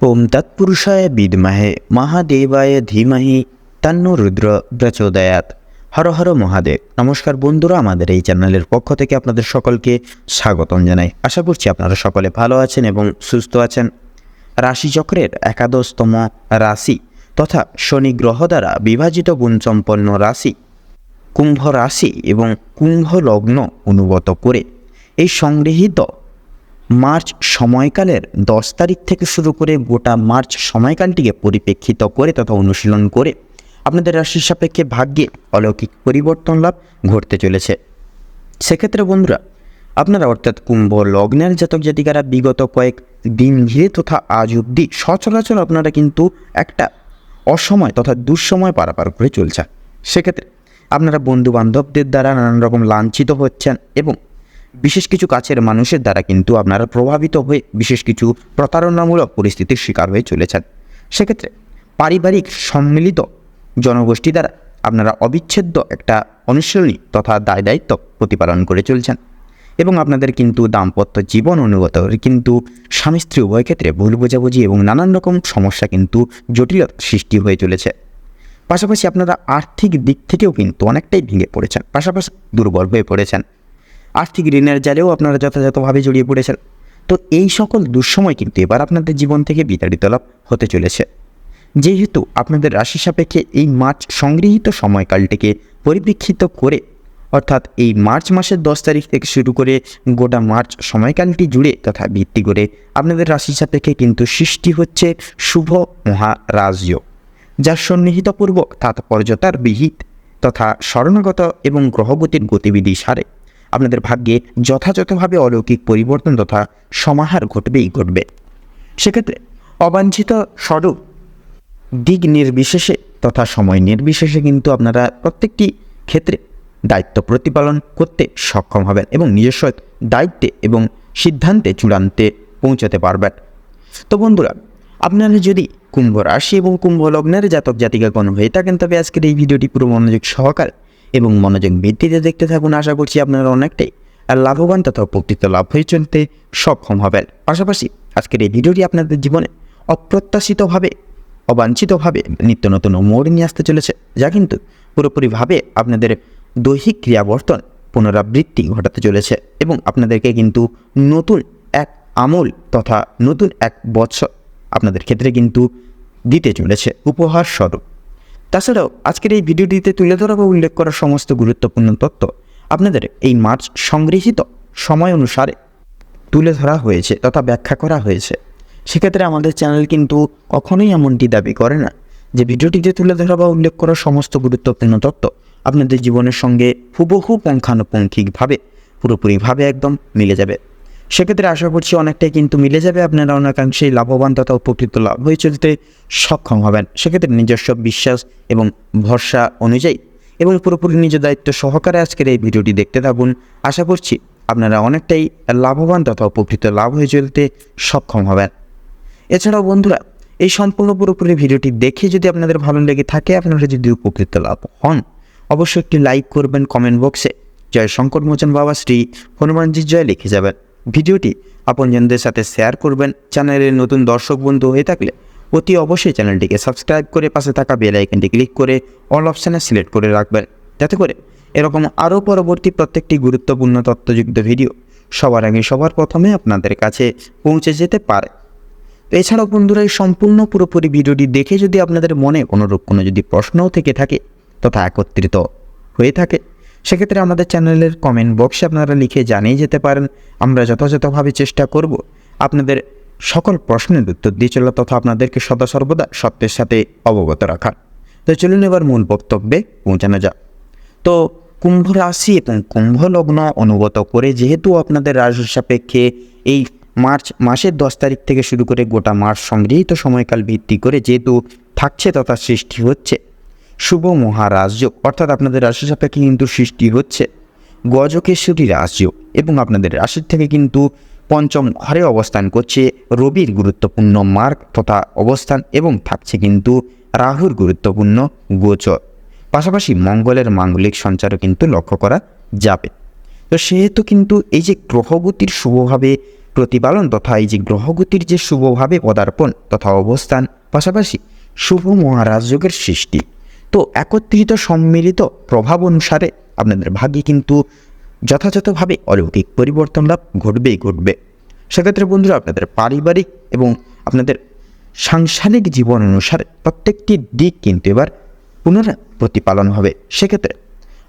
ওম তৎপুরুষায় বিদ্মহে, মহাদেবায় ধীমহি, তন্ন রুদ্র প্রচোদয়াত হর হর মহাদেব। নমস্কার বন্ধুরা, আমাদের এই চ্যানেলের পক্ষ থেকে আপনাদের সকলকে স্বাগতম জানাই। আশা করছি আপনারা সকলে ভালো আছেন এবং সুস্থ আছেন। রাশিচক্রের একাদশতম রাশি তথা শনি গ্রহ দ্বারা বিভাজিত গুণসম্পন্ন রাশি কুম্ভ রাশি এবং কুম্ভ লগ্ন অনুগত করে এই সংগৃহীত মার্চ সময়কালের দশ তারিখ থেকে শুরু করে গোটা মার্চ সময়কালটিকে পরিপ্রেক্ষিত করে তথা অনুশীলন করে আপনাদের রাশির সাপেক্ষে ভাগ্যে অলৌকিক পরিবর্তন লাভ ঘটতে চলেছে। সেক্ষেত্রে বন্ধুরা, আপনারা অর্থাৎ কুম্ভ লগ্নের জাতক জাতিকারা বিগত কয়েক দিন ঘিরে তথা আজ অবধি সচরাচর আপনারা কিন্তু একটা অসময় তথা দুঃসময় পারাপার করে চলছেন। সেক্ষেত্রে আপনারা বন্ধু বান্ধবদের দ্বারা নানান রকম লাঞ্ছিত হচ্ছেন এবং বিশেষ কিছু কাছের মানুষের দ্বারা কিন্তু আপনারা প্রভাবিত হয়ে বিশেষ কিছু প্রতারণামূলক পরিস্থিতির শিকার হয়ে চলেছেন। সেক্ষেত্রে পারিবারিক সম্মিলিত জনগোষ্ঠী দ্বারা আপনারা অবিচ্ছেদ্য একটা অনুশীলনী তথা দায় দায়িত্ব প্রতিপালন করে চলছেন এবং আপনাদের কিন্তু দাম্পত্য জীবন অনুগত কিন্তু স্বামী স্ত্রী উভয় ক্ষেত্রে ভুল বোঝাবুঝি এবং নানান রকম সমস্যা কিন্তু জটিলতা সৃষ্টি হয়ে চলেছে। পাশাপাশি আপনারা আর্থিক দিক থেকেও কিন্তু অনেকটাই ভেঙে পড়েছেন, পাশাপাশি দুর্বল হয়ে পড়েছেন। আর্থিক ঋণের জালেও আপনারা যথাযথভাবে জড়িয়ে পড়েছেন। তো এই সকল দুঃসময় কিন্তু এবার আপনাদের জীবন থেকে বিতাড়িত লাভ হতে চলেছে। যেহেতু আপনাদের রাশি সাপেক্ষে এই মার্চ সংগৃহীত সময়কালটিকে পরিপ্রেক্ষিত করে, অর্থাৎ এই মার্চ মাসের দশ তারিখ থেকে শুরু করে গোটা মার্চ সময়কালটি জুড়ে তথা ভিত্তি করে আপনাদের রাশি সাপেক্ষে কিন্তু সৃষ্টি হচ্ছে শুভ মহারাজযোগ যার সন্নিহিতপূর্বক তাৎপর্যতার বিহিত তথা স্মরণগত এবং গ্রহগতির গতিবিধি সারে। আপনাদের ভাগ্যে যথাযথভাবে অলৌকিক পরিবর্তন তথা সমাহার ঘটবেই ঘটবে। সেক্ষেত্রে অবাঞ্ছিত স্বরূপ, দিক নির্বিশেষে তথা সময় নির্বিশেষে কিন্তু আপনারা প্রত্যেকটি ক্ষেত্রে দায়িত্ব প্রতিপালন করতে সক্ষম হবেন এবং নিজস্ব দায়িত্বে এবং সিদ্ধান্তে চূড়ান্তে পৌঁছাতে পারবেন। তো বন্ধুরা, আপনারা যদি কুম্ভ রাশি এবং কুম্ভ লগ্নের জাতক জাতিকাগণ হয়ে থাকেন, তবে আজকের এই ভিডিওটি পুরো মনোযোগ সহকারে এবং মনোযোগ বৃদ্ধিতে দেখতে থাকুন। আশা করছি আপনারা অনেকটাই আর লাভবান তথা উপকৃত লাভ হয়ে চলতে সক্ষম হবেন। পাশাপাশি আজকের এই ভিডিওটি আপনাদের জীবনে অপ্রত্যাশিতভাবে, অবাঞ্ছিতভাবে নিত্য নতুন মোড় নিয়ে আসতে চলেছে, যা কিন্তু পুরোপুরিভাবে আপনাদের দৈহিক ক্রিয়াবর্তন, পুনরাবৃত্তি ঘটাতে চলেছে এবং আপনাদেরকে কিন্তু নতুন এক আমল তথা নতুন এক বৎসর আপনাদের ক্ষেত্রে কিন্তু দিতে চলেছে। উপহার স্বরূপ তাছাড়াও আজকের এই ভিডিওটিতে তুলে ধরা বা উল্লেখ করা সমস্ত গুরুত্বপূর্ণ তথ্য আপনাদের এই মার্চ সংগৃহীত সময় অনুসারে তুলে ধরা হয়েছে তথা ব্যাখ্যা করা হয়েছে। সেক্ষেত্রে আমাদের চ্যানেল কিন্তু কখনোই এমনটি দাবি করে না যে ভিডিওটিতে তুলে ধরা বা উল্লেখ করা সমস্ত গুরুত্বপূর্ণ তথ্য আপনাদের জীবনের সঙ্গে হুবহু পুঙ্খানুপুঙ্খিকভাবে, পুরোপুরিভাবে একদম মিলে যাবে। সেক্ষেত্রে আশা করছি অনেকটাই কিন্তু মিলে যাবে আপনারা অনেকাংশেই লাভবান তথা উপকৃত লাভ হয়ে চলতে সক্ষম হবেন। সেক্ষেত্রে নিজস্ব বিশ্বাস এবং ভরসা অনুযায়ী এবং পুরোপুরি নিজ দায়িত্ব সহকারে আজকের এই ভিডিওটি দেখতে থাকুন। আশা করছি আপনারা অনেকটাই লাভবান তথা উপকৃত লাভ হয়ে চলতে সক্ষম হবেন। এছাড়াও বন্ধুরা, এই সম্পূর্ণ পুরোপুরি ভিডিওটি দেখে যদি আপনাদের ভালো লেগে থাকে, আপনারা যদি উপকৃত লাভ হন, অবশ্যই একটি লাইক করবেন কমেন্ট বক্সে। জয় শঙ্কর মোচন বাবা, শ্রী হনুমানজির জয় লিখে যাবেন। ভিডিওটি আপনজনদের সাথে শেয়ার করবেন। চ্যানেলের নতুন দর্শক বন্ধু হয়ে থাকলে অতি অবশ্যই চ্যানেলটিকে সাবস্ক্রাইব করে পাশে থাকা বেল আইকনটি ক্লিক করে অল অপশানে সিলেক্ট করে রাখবেন। যাতে করে এরকম আরও পরবর্তী প্রত্যেকটি গুরুত্বপূর্ণ তথ্যযুক্ত ভিডিও সবার আগে সবার প্রথমে আপনাদের কাছে পৌঁছে যেতে পারে। এছাড়াও বন্ধুরা, এই সম্পূর্ণ পুরোপুরি ভিডিওটি দেখে যদি আপনাদের মনে কোনোরূপ কোনো যদি প্রশ্নও থেকে থাকে তথা একত্রিত হয়ে থাকে সেক্ষেত্রে আমাদের চ্যানেলের কমেন্ট বক্সে আপনারা লিখে জানিয়ে যেতে পারেন। আমরা যথাযথভাবে চেষ্টা করব আপনাদের সকল প্রশ্নের উত্তর দিয়ে চলা তথা আপনাদেরকে সদা সর্বদা সত্যের সাথে অবগত রাখা তো চলুন এবার মূল বক্তব্যে পৌঁছানো যাক। তো কুম্ভ রাশি এবং কুম্ভ লগ্ন অনুগত করে যেহেতু আপনাদের রাশি সাপেক্ষে এই মার্চ মাসের দশ তারিখ থেকে শুরু করে গোটা মাস সংগৃহীত সময়কাল ভিত্তি করে যেহেতু থাকছে তথা সৃষ্টি হচ্ছে শুভ মহারাজযোগ অর্থাৎ আপনাদের রাশি সাপেক্ষে কিন্তু সৃষ্টি হচ্ছে গজকেশ্বরী রাজযোগ এবং আপনাদের রাশির থেকে কিন্তু পঞ্চম ঘরে অবস্থান করছে রবির গুরুত্বপূর্ণ মার্গ তথা অবস্থান এবং থাকছে কিন্তু রাহুর গুরুত্বপূর্ণ গোচর। পাশাপাশি মঙ্গলের মাঙ্গলিক সঞ্চারও কিন্তু লক্ষ্য করা যাবে। তো সেহেতু কিন্তু এই যে গ্রহগতির শুভভাবে প্রতিপালন তথা এই যে গ্রহগতির যে শুভভাবে পদার্পণ তথা অবস্থান, পাশাপাশি শুভ মহারাজযোগের সৃষ্টি তো একত্রিত সম্মিলিত প্রভাব অনুসারে আপনাদের ভাগ্যে কিন্তু যথাযথভাবে অলৌকিক পরিবর্তন লাভ ঘটবেই ঘটবে। সেক্ষেত্রে বন্ধুরা, আপনাদের পারিবারিক এবং আপনাদের সাংসারিক জীবন অনুসারে প্রত্যেকটি দিক কিন্তু এবার পুনরায় প্রতিপালন হবে। সেক্ষেত্রে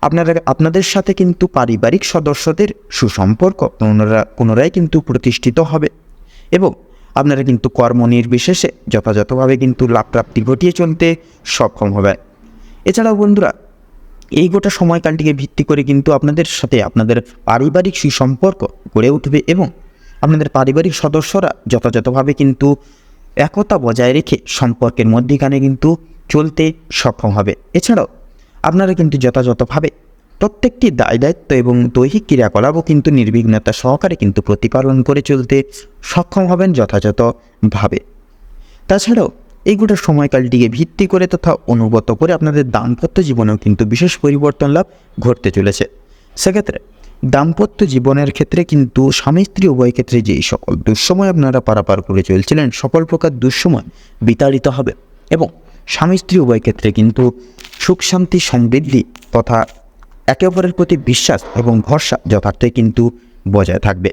আপনারা, আপনাদের সাথে কিন্তু পারিবারিক সদস্যদের সুসম্পর্ক পুনরা, পুনরায় কিন্তু প্রতিষ্ঠিত হবে এবং আপনারা কিন্তু কর্ম নির্বিশেষে যথাযথভাবে কিন্তু লাভপ্রাপ্তি ঘটিয়ে চলতে সক্ষম হবেন এছাড়াও বন্ধুরা, এই গোটা সময়কালটিকে ভিত্তি করে কিন্তু আপনাদের সাথে আপনাদের পারিবারিক সুসম্পর্ক গড়ে উঠবে এবং আপনাদের পারিবারিক সদস্যরা যথাযথভাবে কিন্তু একতা বজায় রেখে সম্পর্কের মধ্যেখানে কিন্তু চলতে সক্ষম হবে। এছাড়াও আপনারা কিন্তু যথাযথভাবে প্রত্যেকটি দায় দায়িত্ব এবং দৈহিক ক্রিয়াকলাপও কিন্তু নির্বিঘ্নতা সহকারে কিন্তু প্রতিপালন করে চলতে সক্ষম হবেন যথাযথভাবে। তাছাড়াও এই গোটা সময়কালটিকে ভিত্তি করে তথা অনুগত করে আপনাদের দাম্পত্য জীবনেও কিন্তু বিশেষ পরিবর্তন লাভ ঘটতে চলেছে। সেক্ষেত্রে দাম্পত্য জীবনের ক্ষেত্রে কিন্তু স্বামী স্ত্রী উভয় ক্ষেত্রে যেই সকল দুঃসময় আপনারা পারাপার করে চলছিলেন, সকল প্রকার দুঃসময় বিতাড়িত হবে এবং স্বামী স্ত্রী উভয় ক্ষেত্রে কিন্তু সুখ, শান্তি, সমৃদ্ধি তথা একে অপরের প্রতি বিশ্বাস এবং ভরসা যথার্থই কিন্তু বজায় থাকবে।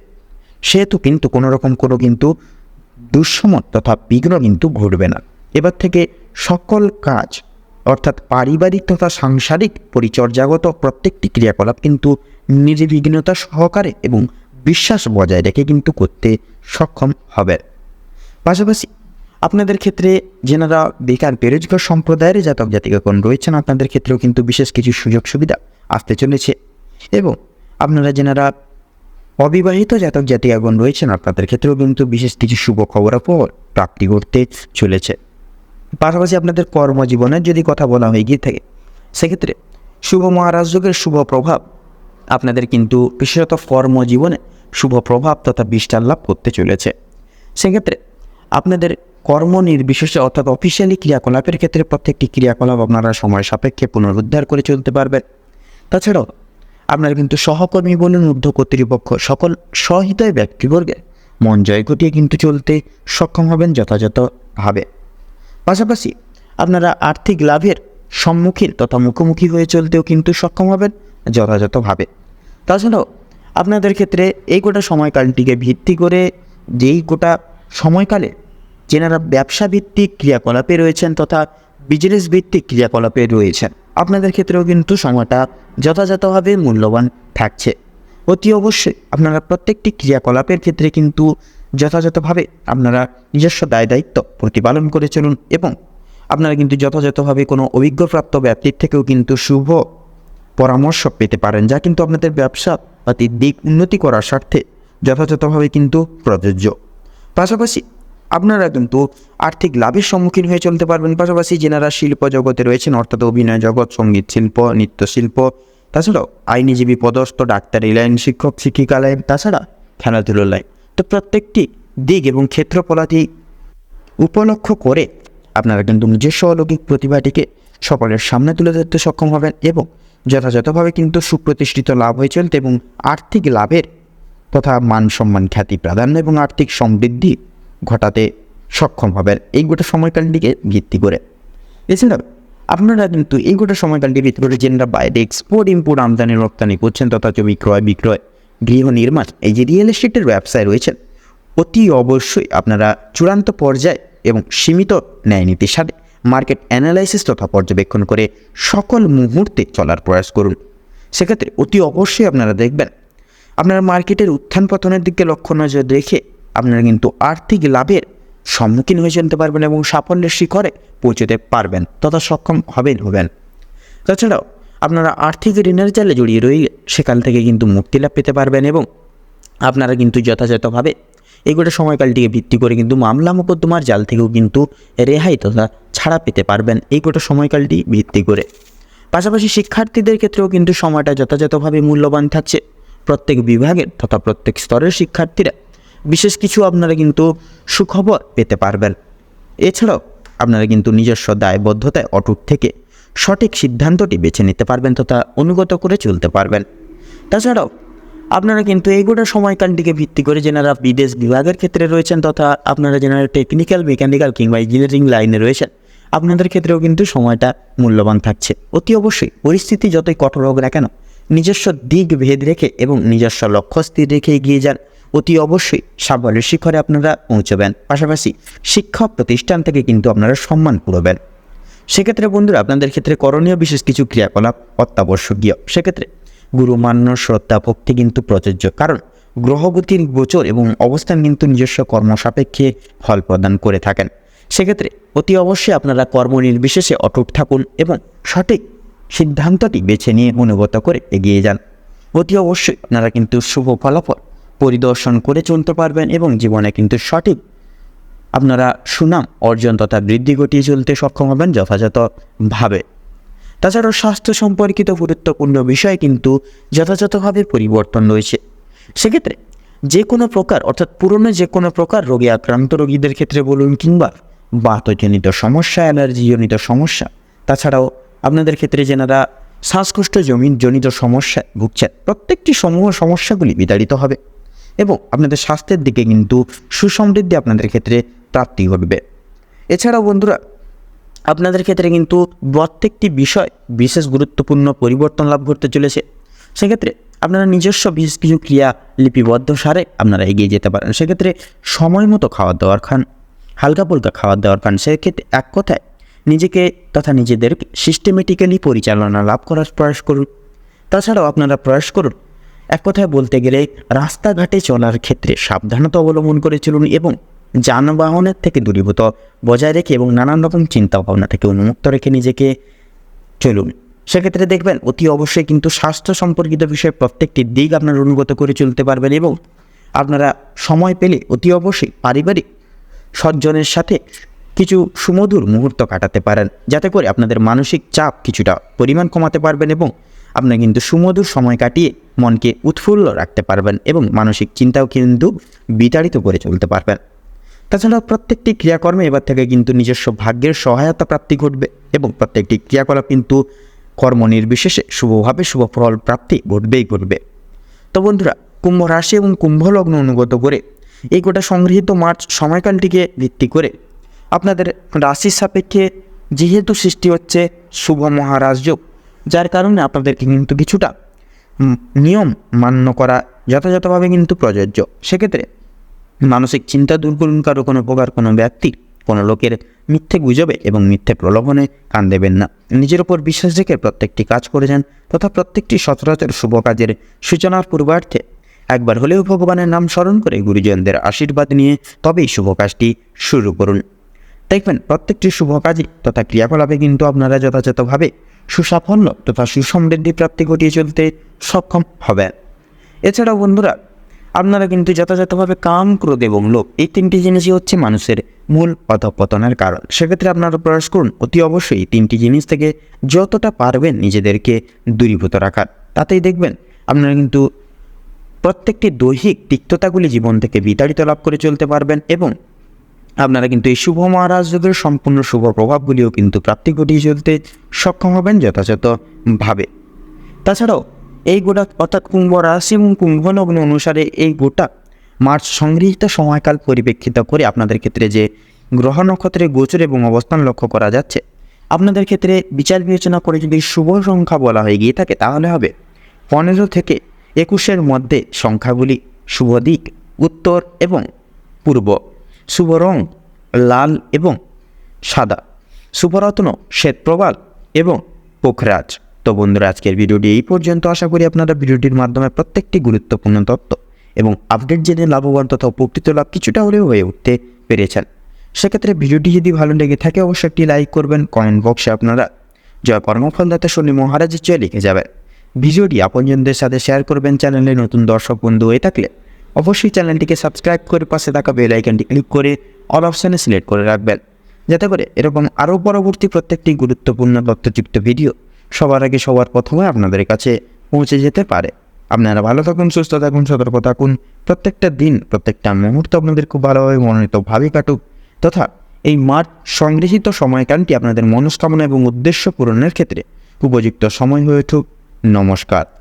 সেহেতু কিন্তু কোনো রকম কোনো কিন্তু দুঃসময় তথা বিঘ্ন কিন্তু ঘটবে না। এবার থেকে সকল কাজ, অর্থাৎ পারিবারিক তথা সাংসারিক পরিচর্যাগত প্রত্যেকটি ক্রিয়াকলাপ কিন্তু নির্বিঘ্নতা সহকারে এবং বিশ্বাস বজায় রেখে কিন্তু করতে সক্ষম হবে। পাশাপাশি আপনাদের ক্ষেত্রে যেনারা বেকার বেরোজগার সম্প্রদায়ের জাতক জাতিকাগণ রয়েছেন, আপনাদের ক্ষেত্রেও কিন্তু বিশেষ কিছু সুযোগ সুবিধা আসতে চলেছে এবং আপনারা যেনারা অবিবাহিত জাতক জাতিকাগণ রয়েছেন, আপনাদের ক্ষেত্রেও কিন্তু বিশেষ কিছু শুভ খবরাখবর প্রাপ্তি করতে চলেছে। পাশাপাশি আপনাদের কর্মজীবনের যদি কথা বলা হয়ে গিয়ে থাকে, সেক্ষেত্রে শুভ মহারাজ যোগের শুভ প্রভাব আপনাদের কিন্তু বিশেষত কর্মজীবনে শুভ প্রভাব তথা বিস্তার লাভ করতে চলেছে। সেক্ষেত্রে আপনাদের কর্ম নির্বিশেষে অর্থাৎ অফিসিয়ালি ক্রিয়াকলাপের ক্ষেত্রে প্রত্যেকটি ক্রিয়াকলাপ আপনারা সময় সাপেক্ষে পুনরুদ্ধার করে চলতে পারবেন। তাছাড়াও আপনারা কিন্তু সহকর্মী বলুন, ঊর্ধ্ব কর্তৃপক্ষ সকল সহৃদয় ব্যক্তিবর্গের মন জয় ঘটিয়ে কিন্তু চলতে সক্ষম হবেন যথাযথভাবে। পাশাপাশি আপনারা আর্থিক লাভের সম্মুখীন তথা মুখোমুখি হয়ে চলতেও কিন্তু সক্ষম হবেন যথাযথভাবে। তাছাড়াও আপনাদের ক্ষেত্রে এই গোটা সময়কালটিকে ভিত্তি করে যেই গোটা সময়কালে যেনারা ব্যবসা ভিত্তিক ক্রিয়াকলাপে রয়েছেন তথা বিজনেস ভিত্তিক ক্রিয়াকলাপে রয়েছেন, আপনাদের ক্ষেত্রেও কিন্তু সময়টা যথাযথভাবে মূল্যবান থাকছে। অতি অবশ্যই আপনারা প্রত্যেকটি ক্রিয়াকলাপের ক্ষেত্রে কিন্তু যথাযথভাবে আপনারা নিজস্ব দায় দায়িত্ব প্রতিপালন করে চলুন এবং আপনারা কিন্তু যথাযথভাবে কোনো অভিজ্ঞপ্রাপ্ত ব্যক্তির থেকেও কিন্তু শুভ পরামর্শ পেতে পারেন, যা কিন্তু আপনাদের ব্যবসা বা দিক উন্নতি করার স্বার্থে যথাযথভাবে কিন্তু প্রযোজ্য। পাশাপাশি আপনারা কিন্তু আর্থিক লাভের সম্মুখীন হয়ে চলতে পারবেন। পাশাপাশি যেনারা শিল্প জগতে রয়েছেন, অর্থাৎ অভিনয় জগৎ, সংগীত শিল্প নৃত্যশিল্প তাছাড়াও আইনজীবী, পদস্থ, ডাক্তারি লাইন শিক্ষক শিক্ষিকা লাইন তাছাড়া খেলাধুলো লাইন তো প্রত্যেকটি দিক এবং ক্ষেত্রফলাদি উপলক্ষ করে আপনারা কিন্তু নিজস্ব অলৌকিক প্রতিভাটিকে সকলের সামনে তুলে ধরতে সক্ষম হবেন এবং যথাযথভাবে কিন্তু সুপ্রতিষ্ঠিত লাভ হয়ে চলতে এবং আর্থিক লাভের তথা মান সম্মান খ্যাতি প্রাধান্য এবং আর্থিক সমৃদ্ধি ঘটাতে সক্ষম হবেন। এই গোটা সময়কালটিকে ভিত্তি করে। এছাড়াও আপনারা কিন্তু এই গোটা সময়কালটি ভিত্তি করে যেনারা বাইরে এক্সপোর্ট ইম্পোর্ট আমদানি, রপ্তানি করছেন তথা জমি ক্রয়, বিক্রয় গৃহ নির্মাণ এই যে রিয়েল এস্টেটের ব্যবসায় রয়েছেন, অতি অবশ্যই আপনারা চূড়ান্ত পর্যায়ে এবং সীমিত ন্যায় নীতির সাথে মার্কেট অ্যানালাইসিস তথা পর্যবেক্ষণ করে সকল মুহূর্তে চলার প্রয়াস করুন। সেক্ষেত্রে অতি অবশ্যই আপনারা দেখবেন, আপনারা মার্কেটের উত্থান পতনের দিকে লক্ষ্য নজর রেখে আপনারা কিন্তু আর্থিক লাভের সম্মুখীন হয়ে চলতে পারবেন এবং সাফল্যের শিখরে পৌঁছতে পারবেন তথা সক্ষম হবেন হবেন। তাছাড়াও আপনারা আর্থিক ঋণের জালে জড়িয়ে রয়ে সেখান থেকে কিন্তু মুক্তি লাভ পেতে পারবেন এবং আপনারা কিন্তু যথাযথভাবে এগুলো সময়কালটিকে ভিত্তি করে কিন্তু মামলা মোকদ্দমার জাল থেকেও কিন্তু রেহাই তথা ছাড়া পেতে পারবেন এই গোটা সময়কালটি ভিত্তি করে। পাশাপাশি শিক্ষার্থীদের ক্ষেত্রেও কিন্তু সময়টা যথাযথভাবে মূল্যবান থাকছে। প্রত্যেক বিভাগের তথা প্রত্যেক স্তরের শিক্ষার্থীরা বিশেষ কিছু আপনারা কিন্তু সুখবর পেতে পারবেন। এছাড়াও আপনারা কিন্তু নিজস্ব দায়বদ্ধতায় অটুট থেকে সঠিক সিদ্ধান্তটি বেছে নিতে পারবেন তথা অনুগত করে চলতে পারবেন। তাছাড়াও, আপনারা কিন্তু এই গোটা সময়কালটিকে ভিত্তি করে যেনারা বিদেশ বিভাগের ক্ষেত্রে রয়েছেন তথা আপনারা যেনারা টেকনিক্যাল মেকানিক্যাল কিংবা ইঞ্জিনিয়ারিং লাইনে রয়েছেন, আপনাদের ক্ষেত্রেও কিন্তু সময়টা মূল্যবান থাকছে। অতি অবশ্যই পরিস্থিতি যতই কঠোর হোক না কেন, নিজস্ব দিক ভেদ রেখে এবং নিজস্ব লক্ষ্য স্থির রেখে এগিয়ে যান। অতি অবশ্যই সাফল্যের শিখরে আপনারা পৌঁছবেন। পাশাপাশি শিক্ষক প্রতিষ্ঠান থেকে কিন্তু আপনারা সম্মান কুড়বেন। সেক্ষেত্রে বন্ধুরা, আপনাদের ক্ষেত্রে করণীয় বিশেষ কিছু ক্রিয়াকলাপ অত্যাবশ্যকীয়। সেক্ষেত্রে গুরুমান্য শ্রদ্ধা, ভক্তি কিন্তু প্রযোজ্য। কারণ গ্রহগতির গোচর এবং অবস্থান কিন্তু নিজস্ব কর্মসাপেক্ষে ফল প্রদান করে থাকেন। সেক্ষেত্রে অতি অবশ্যই আপনারা কর্ম নির্বিশেষে অটুট থাকুন এবং সঠিক সিদ্ধান্তটি বেছে নিয়ে অনুগত করে এগিয়ে যান। অতি অবশ্যই আপনারা কিন্তু শুভ ফলাফল পরিদর্শন করে চলতে পারবেন এবং জীবনে কিন্তু সঠিক আপনারা সুনাম অর্জন তথা বৃদ্ধি ঘটিয়ে চলতে সক্ষম হবেন যথাযথভাবে। তাছাড়াও স্বাস্থ্য সম্পর্কিত গুরুত্বপূর্ণ বিষয় কিন্তু যথাযথভাবে পরিবর্তন রয়েছে। সেক্ষেত্রে যে কোনো প্রকার, অর্থাৎ পুরনো যে কোনো প্রকার রোগে আক্রান্ত রোগীদের ক্ষেত্রে বলুন কিংবা বাতজনিত সমস্যা, অ্যালার্জিজনিত সমস্যা, তাছাড়াও আপনাদের ক্ষেত্রে যেনারা শ্বাসকষ্ট জমিন জনিত সমস্যায় ভুগছেন, প্রত্যেকটি সমূহ সমস্যাগুলি বিতাড়িত হবে। এবং আপনাদের স্বাস্থ্যের দিকে কিন্তু সুসমৃদ্ধি আপনাদের ক্ষেত্রে প্রাপ্তি ঘটবে। এছাড়াও বন্ধুরা, আপনাদের ক্ষেত্রে কিন্তু প্রত্যেকটি বিষয় বিশেষ গুরুত্বপূর্ণ পরিবর্তন লাভ করতে চলেছে। সেক্ষেত্রে আপনারা নিজস্ব বিশেষ কিছু ক্রিয়া লিপিবদ্ধ সারে আপনারা এগিয়ে যেতে পারেন। সেক্ষেত্রে সময় মতো খাবার দাওয়ার খান, হালকা ফুলকা খাবার দাবার খান। সেক্ষেত্রে এক কথায় নিজেকে তথা নিজেদেরকে সিস্টেমেটিক্যালি পরিচালনা লাভ করার প্রয়াস করুন। তাছাড়াও আপনারা প্রয়াস করুন এক কথায় বলতে গেলে রাস্তাঘাটে চলার ক্ষেত্রে সাবধানতা অবলম্বন করে চলুন এবং যানবাহনের থেকে দূরীভূত বজায় রেখে এবং নানান রকম চিন্তা ভাবনা থেকে উন্মুক্ত রেখে নিজেকে চলুন। সেক্ষেত্রে দেখবেন অতি অবশ্যই কিন্তু স্বাস্থ্য সম্পর্কিত বিষয়ে প্রত্যেকটি দিক আপনারা অনুগত করে চলতে পারবেন এবং আপনারা সময় পেলে অতি অবশ্যই পারিবারিক সজ্জনের সাথে কিছু সুমধুর মুহূর্ত কাটাতে পারেন, যাতে করে আপনাদের মানসিক চাপ কিছুটা পরিমাণ কমাতে পারবেন এবং আপনারা কিন্তু সুমধুর সময় কাটিয়ে মনকে উৎফুল্ল রাখতে পারবেন এবং মানসিক চিন্তাও কিন্তু বিতাড়িত করে চলতে পারবেন। তাছাড়া প্রত্যেকটি ক্রিয়াকর্মে এবার থেকে কিন্তু নিজস্ব ভাগ্যের সহায়তা প্রাপ্তি ঘটবে এবং প্রত্যেকটি ক্রিয়াকলাপ কিন্তু কর্ম নির্বিশেষে শুভভাবে শুভ ফল প্রাপ্তি ঘটবেই ঘটবে। তো বন্ধুরা, কুম্ভ রাশি এবং কুম্ভ লগ্ন অনুগত করে এই গোটা সংগৃহীত মার্চ সময়কালটিকে ভিত্তি করে আপনাদের রাশির সাপেক্ষে যেহেতু সৃষ্টি হচ্ছে শুভ মহারাজ যোগ যার কারণে আপনাদেরকে কিন্তু কিছুটা নিয়ম মান্য করা যথাযথভাবে কিন্তু প্রযোজ্য। সেক্ষেত্রে মানসিক চিন্তা দূর করুন, কারও কোনো প্রকার কোনো ব্যক্তি কোনো লোকের মিথ্যে গুজবে এবং মিথ্যে প্রলোভনে কান দেবেন না। নিজের ওপর বিশ্বাস রেখে প্রত্যেকটি কাজ করে যান তথা প্রত্যেকটি সচরাচর শুভ কাজের সূচনার পূর্বার্থে একবার হলেও ভগবানের নাম স্মরণ করে গুরুজনদের আশীর্বাদ নিয়ে তবেই শুভ কাজটি শুরু করুন। দেখবেন, প্রত্যেকটি শুভ কাজে তথা ক্রিয়াকলাপে কিন্তু আপনারা যথাযথভাবে সুসাফল্য তথা সুসমৃদ্ধি প্রাপ্তি ঘটিয়ে চলতে সক্ষম হবেন এছাড়াও বন্ধুরা, আপনারা কিন্তু যথাযথভাবে কাম ক্রোধ এবং লোভ এই তিনটি জিনিসই হচ্ছে মানুষের মূল অধপতনের কারণ। সেক্ষেত্রে আপনারা প্রয়াস করুন, অতি অবশ্যই তিনটি জিনিস থেকে যতটা পারবেন নিজেদেরকে দূরীভূত রাখার। তাতেই দেখবেন, আপনারা কিন্তু প্রত্যেকটি দৈহিক তিক্ততাগুলি জীবন থেকে বিতাড়িত লাভ করে চলতে পারবেন এবং আপনারা কিন্তু এই শুভ মহারাজ যোগের সম্পূর্ণ শুভ প্রভাবগুলিও কিন্তু প্রাপ্তি ঘটিয়ে চলতে সক্ষম হবেন যথাযথভাবে তাছাড়াও এই গোটা অর্থাৎ কুম্ভ রাশি এবং কুম্ভ লগ্ন অনুসারে এই গোটা মার্চ সংগৃহীত সময়কাল পরিপ্রেক্ষিত করে আপনাদের ক্ষেত্রে যে গ্রহ নক্ষত্রের গোচর এবং অবস্থান লক্ষ্য করা যাচ্ছে, আপনাদের ক্ষেত্রে বিচার বিবেচনা করে যদি শুভ সংখ্যা বলা হয়ে গিয়ে থাকে তাহলে হবে পনেরো থেকে একুশের মধ্যে সংখ্যাগুলি শুভ দিক, উত্তর এবং পূর্ব। শুভ রং লাল এবং সাদা। শুভরত্ন শ্বেতপ্রবাল এবং পোখরাজ। তো বন্ধুরা, আজকের ভিডিওটি এই পর্যন্ত। আশা করি আপনারা ভিডিওটির মাধ্যমে প্রত্যেকটি গুরুত্বপূর্ণ তথ্য এবং আপডেট জেনে লাভবান তথা উপকৃত লাভ কিছুটা হলেও হয়ে উঠতে পেরেছেন। সেক্ষেত্রে ভিডিওটি যদি ভালো লেগে থাকে, অবশ্যই একটি লাইক করবেন। কমেন্ট বক্সে আপনারা জয় কর্মফলদাতা শনি মহারাজের জয় লিখে যাবেন। ভিডিওটি আপনজনদের সাথে শেয়ার করবেন। চ্যানেলে নতুন দর্শক, বন্ধু হয়ে থাকলে অবশ্যই চ্যানেলটিকে সাবস্ক্রাইব করে পাশে থাকা বেল আইকনটি ক্লিক করে অল অপশানে সিলেক্ট করে রাখবেন। যাতে করে এরকম আরও পরবর্তী প্রত্যেকটি গুরুত্বপূর্ণ তথ্যযুক্ত ভিডিও সবার আগে সবার প্রথমে আপনাদের কাছে পৌঁছে যেতে পারে। আপনারা ভালো থাকুন, সুস্থ থাকুন, সতর্ক থাকুন। প্রত্যেকটা দিন, প্রত্যেকটা মুহূর্ত আপনাদের খুব ভালোভাবে মনোনীতভাবে কাটুক। তথা এই মার্চ সংগৃহীত সময়কালটি আপনাদের মনস্কামনা এবং উদ্দেশ্য পূরণের ক্ষেত্রে উপযুক্ত সময় হয়ে উঠুক। নমস্কার।